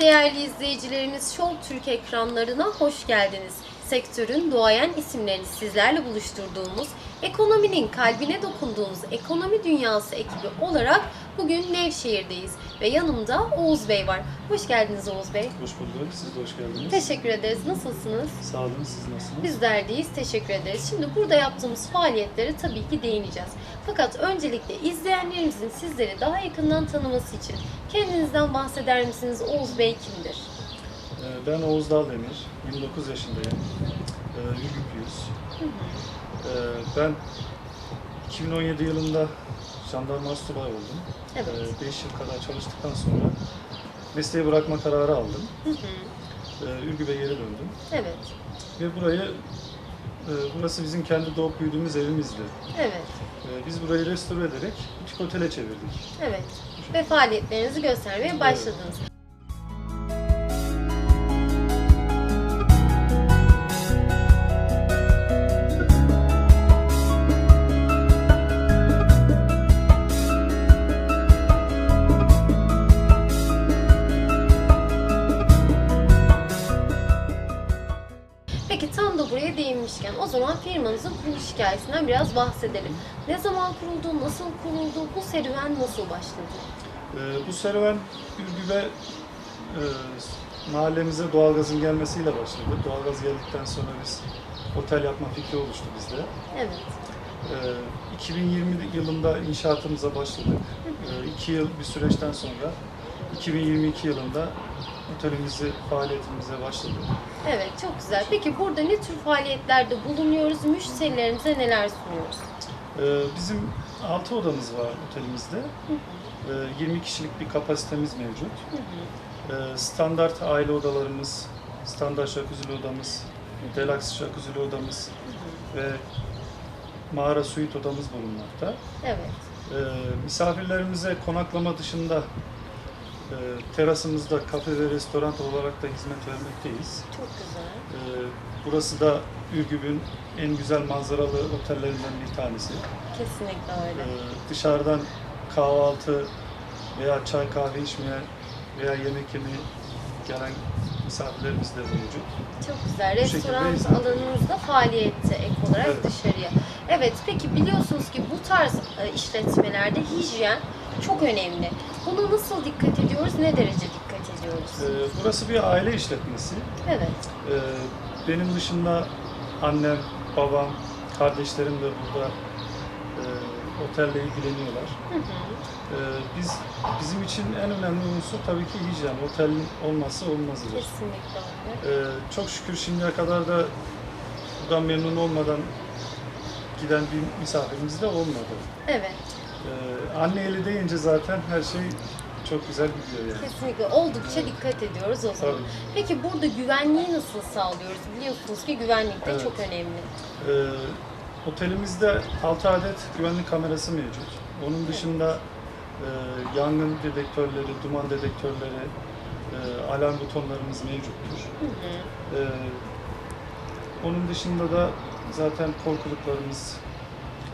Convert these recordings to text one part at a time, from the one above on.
Değerli izleyicilerimiz Show Türk ekranlarına hoş geldiniz. Sektörün duayen isimlerini sizlerle buluşturduğumuz, ekonominin kalbine dokunduğumuz Ekonomi Dünyası ekibi olarak bugün Nevşehir'deyiz. Ve yanımda Oğuz Bey var. Hoş geldiniz Oğuz Bey. Hoş bulduk. Siz de hoş geldiniz. Teşekkür ederiz. Nasılsınız? Sağ olun. Siz nasılsınız? Bizler deyiz. Teşekkür ederiz. Şimdi burada yaptığımız faaliyetlere tabii ki değineceğiz. Fakat öncelikle izleyenlerimizin sizleri daha yakından tanıması için kendinizden bahseder misiniz? Oğuz Bey kimdir? Ee, Ben Oğuz Daldemir. 29 yaşındayım. Ee, Ürgüplüyüz. Ee, Ben 2017 yılında jandarma asubay oldum. Evet. 5 yıl kadar çalıştıktan sonra mesleği bırakma kararı aldım. Hı hı. Ee, Ürgüp'e geri döndüm. Evet. Ve burayı, e, burası bizim kendi doğup büyüdüğümüz evimizdi. Evet. Ee, Biz burayı restore ederek butik otele çevirdik. Evet. Ve faaliyetlerinizi göstermeye Evet. başladınız. Peki değinmişken o zaman firmanızın kuruluş hikayesinden biraz bahsedelim. Ne zaman kuruldu, nasıl kuruldu, bu serüven nasıl başladı? Ee, Bu serüven Ürgüp'e e, mahallemize doğalgazın gelmesiyle başladı. Doğalgaz geldikten sonra biz otel yapma fikri oluştu bizde. Evet. Ee, 2020 yılında inşaatımıza başladık. Ee, iki yıl bir süreçten sonra 2022 yılında otelimizi faaliyetimize başladık. Evet, çok güzel. Peki burada ne tür faaliyetlerde bulunuyoruz? Müşterilerimize neler sunuyoruz? Ee, Bizim 6 odamız var otelimizde. Ee, 20 kişilik bir kapasitemiz mevcut. Ee, Standart aile odalarımız, standart jacuzzi odamız, deluxe jacuzzi odamız ve mağara suite odamız bulunmakta. Evet. Ee, misafirlerimize konaklama dışında e, terasımızda kafe ve restoran olarak da hizmet vermekteyiz. Çok güzel. Ee, burası da Ürgüp'ün en güzel manzaralı otellerinden bir tanesi. Kesinlikle öyle. Ee, dışarıdan kahvaltı veya çay kahve içmeye veya yemek yemeye gelen misafirlerimiz de mevcut. Çok güzel. Restoran alanımızda faaliyette ek olarak Evet. dışarıya. Evet, peki biliyorsunuz ki bu tarz e, işletmelerde hijyen çok önemli. Buna nasıl dikkat ediyoruz? Ne derece dikkat ediyoruz? Ee, burası bir aile işletmesi. Evet. Ee, benim dışında annem, babam, kardeşlerim de burada e, otelle ilgileniyorlar. Hı hı. Ee, biz bizim için en önemli unsur tabii ki hijyen. Otelin olması olmazıdır. Kesinlikle öyle. Ee, çok şükür şimdiye kadar da buradan memnun olmadan giden bir misafirimiz de olmadı. Evet. Ee, anne eli deyince zaten her şey çok güzel gidiyor yani. Kesinlikle. Oldukça dikkat ediyoruz o zaman. Tabii. Peki burada güvenliği nasıl sağlıyoruz? Biliyorsunuz ki güvenlik de Evet. çok önemli. Ee, otelimizde 6 adet güvenlik kamerası mevcut. Onun dışında e, yangın dedektörleri, duman dedektörleri, e, alarm butonlarımız mevcuttur. Hı hı. Ee, onun dışında da zaten korkuluklarımız.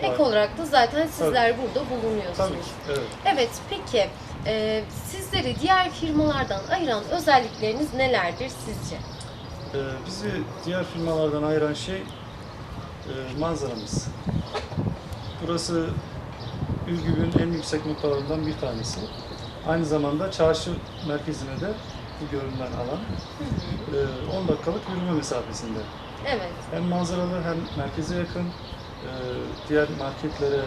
Ek olarak da zaten sizler burada bulunuyorsunuz. Tabii ki, evet. Evet, peki e, sizleri diğer firmalardan ayıran özellikleriniz nelerdir sizce? Ee, bizi diğer firmalardan ayıran şey e, manzaramız. Burası Ürgüp'ün en yüksek noktalarından bir tanesi. Aynı zamanda çarşı merkezine de bu görünen alan e, 10 dakikalık yürüme mesafesinde. Evet, Hem manzaralı hem merkeze yakın, e, diğer marketlere,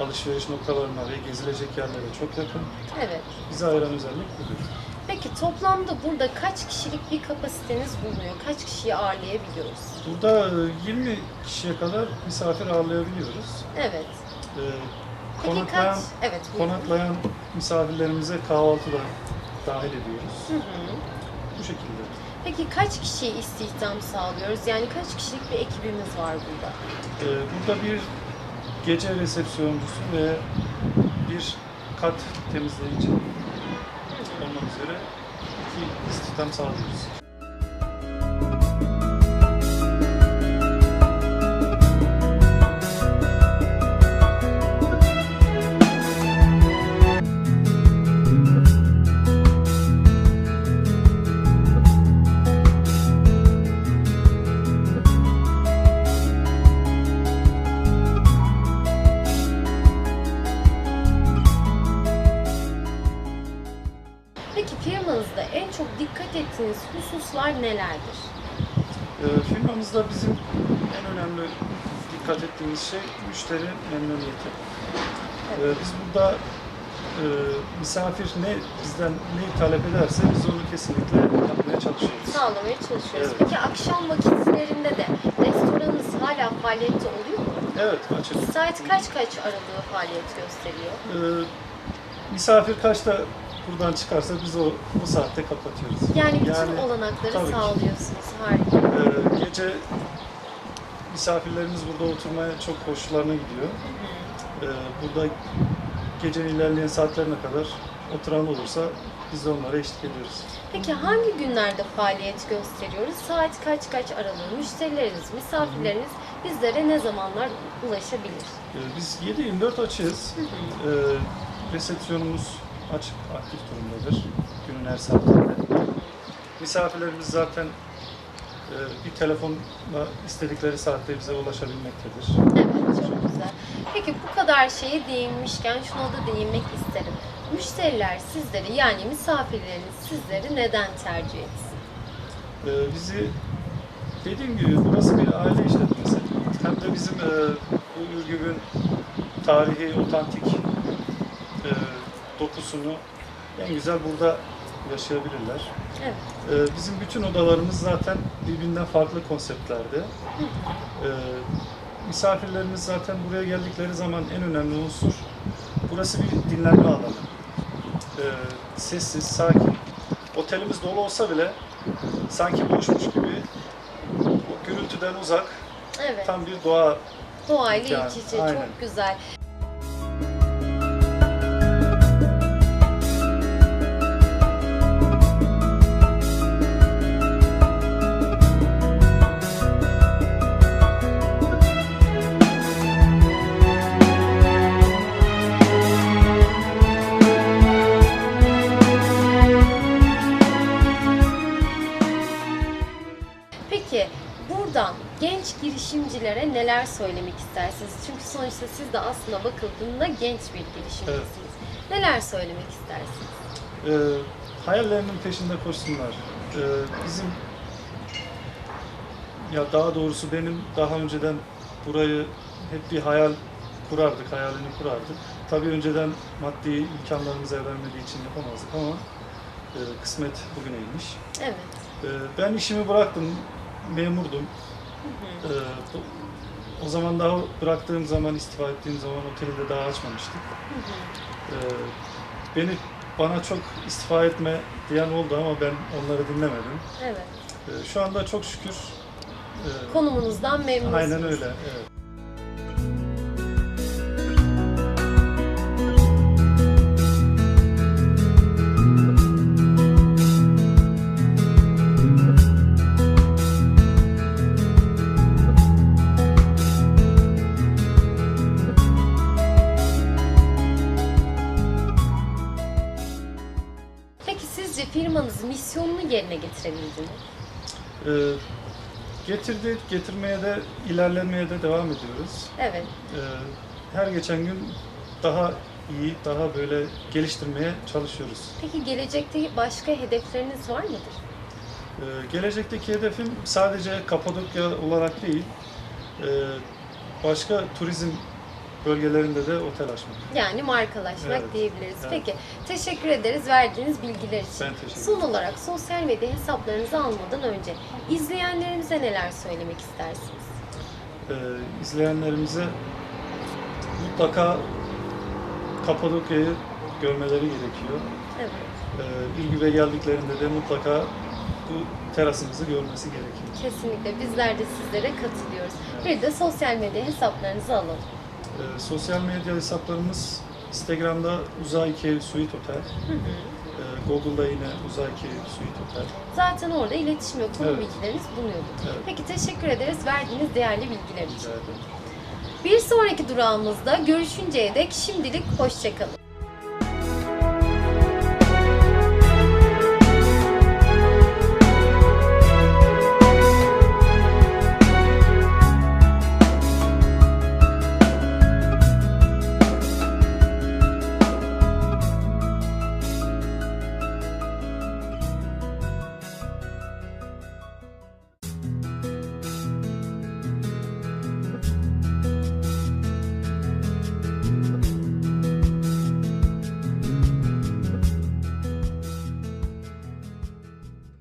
alışveriş noktalarına ve gezilecek yerlere çok yakın. evet. Bizi ayıran özellik budur. Peki toplamda burada kaç kişilik bir kapasiteniz bulunuyor? Kaç kişiyi ağırlayabiliyoruz? Burada e, 20 kişiye kadar misafir ağırlayabiliyoruz. Evet. E, Peki konaklayan, kaç? Evet, buyurun. konaklayan misafirlerimize kahvaltı da dahil ediyoruz. Hı hı. Bu şekilde. Peki kaç kişiye istihdam sağlıyoruz? Yani kaç kişilik bir ekibimiz var burada? E, burada bir gece resepsiyoncusu ve bir kat temizleyici olmak üzere iki istihdam sağlıyoruz. Nelerdir? Ee, firmamızda bizim en önemli dikkat ettiğimiz şey müşteri memnuniyeti. Ee, biz burada e, misafir ne bizden neyi talep ederse biz onu kesinlikle yapmaya çalışıyoruz. Sağlamaya çalışıyoruz. Evet. Peki akşam vakitlerinde de restoranınız hala faaliyette oluyor mu? Evet, açık. Saat kaç kaç aralığı faaliyet gösteriyor? Ee, misafir kaçta buradan çıkarsa biz o, o saatte kapatıyoruz. Yani bütün Yani, olanakları tabii ki. sağlıyorsunuz. Harika. Ee, gece misafirlerimiz burada oturmaya çok hoşlarına gidiyor. Ee, burada gecenin ilerleyen saatlerine kadar oturan olursa biz de onlara eşlik ediyoruz. Peki hangi günlerde faaliyet gösteriyoruz? Saat kaç kaç aralığı? Müşterileriniz, misafirleriniz bizlere ne zamanlar ulaşabilir? Ee, biz 7-24 açığız. Ee, resepsiyonumuz açık, aktif durumdadır. Günün her saatinde. Misafirlerimiz zaten e, bir telefonla istedikleri saatte bize ulaşabilmektedir. Evet, çok güzel. Peki bu kadar şeye değinmişken şuna da değinmek isterim. Müşteriler sizleri yani misafirleriniz sizleri neden tercih etsin? Ee, bizi dediğim gibi burası bir aile işletmesi. Hem de bizim e, bu Ürgüp'ün tarihi, otantik e, dokusunu en güzel burada yaşayabilirler. Evet. Ee, bizim bütün odalarımız zaten birbirinden farklı konseptlerde. Ee, misafirlerimiz zaten buraya geldikleri zaman en önemli unsur burası bir dinlenme alanı. Ee, sessiz, sakin. Otelimiz dolu olsa bile sanki boşmuş gibi o gürültüden uzak Evet. tam bir doğa Doğayla Yani, iç içe aynen. çok güzel. Girişimcilere neler söylemek istersiniz? Çünkü sonuçta siz de aslında bakıldığında genç bir girişimcisiniz. Neler söylemek istersiniz? e, hayallerinin peşinde koşsunlar. E, bizim ya daha doğrusu benim daha önceden burayı hep bir hayal kurardık, hayalini kurardık. Tabii önceden maddi imkanlarımız el vermediği için yapamazdık ama e, kısmet bugüneymiş. Evet. E, ben işimi bıraktım, memurdum. Hı hı. E, bu- o zaman daha bıraktığım zaman, istifa ettiğim zaman oteli de daha açmamıştık. Hı hı. Ee, beni bana çok istifa etme diyen oldu ama ben onları dinlemedim. Evet. Ee, şu anda çok şükür e, Konumunuzdan memnunsunuz. aynen öyle. Evet. Yerine getirebildi mi? Ee, getirdik, getirmeye de ilerlemeye de devam ediyoruz. Evet. Ee, her geçen gün daha iyi, daha böyle geliştirmeye çalışıyoruz. Peki gelecekte başka hedefleriniz var mıdır? Ee, gelecekteki hedefim sadece Kapadokya olarak değil, e, başka turizm bölgelerinde de otel açmak. Yani markalaşmak Evet, diyebiliriz. evet. Peki teşekkür ederiz verdiğiniz bilgiler için. Ben teşekkür Son olarak sosyal medya hesaplarınızı almadan önce izleyenlerimize neler söylemek istersiniz? Ee, izleyenlerimize mutlaka Kapadokya'yı görmeleri gerekiyor. Evet. Ee, İlgübe geldiklerinde de mutlaka bu terasımızı görmesi gerekiyor. Kesinlikle bizler de sizlere katılıyoruz. Bir de sosyal medya hesaplarınızı alalım. Ee, sosyal medya hesaplarımız Instagram'da Uzayki Suite Otel, Hı hı. ee, Google'da yine Uzayki Suite Otel. Zaten orada iletişim ve konu Evet. bilgileriniz bulunuyordu. Evet. Peki teşekkür ederiz verdiğiniz değerli bilgiler için. Bir sonraki durağımızda görüşünceye dek şimdilik hoşçakalın.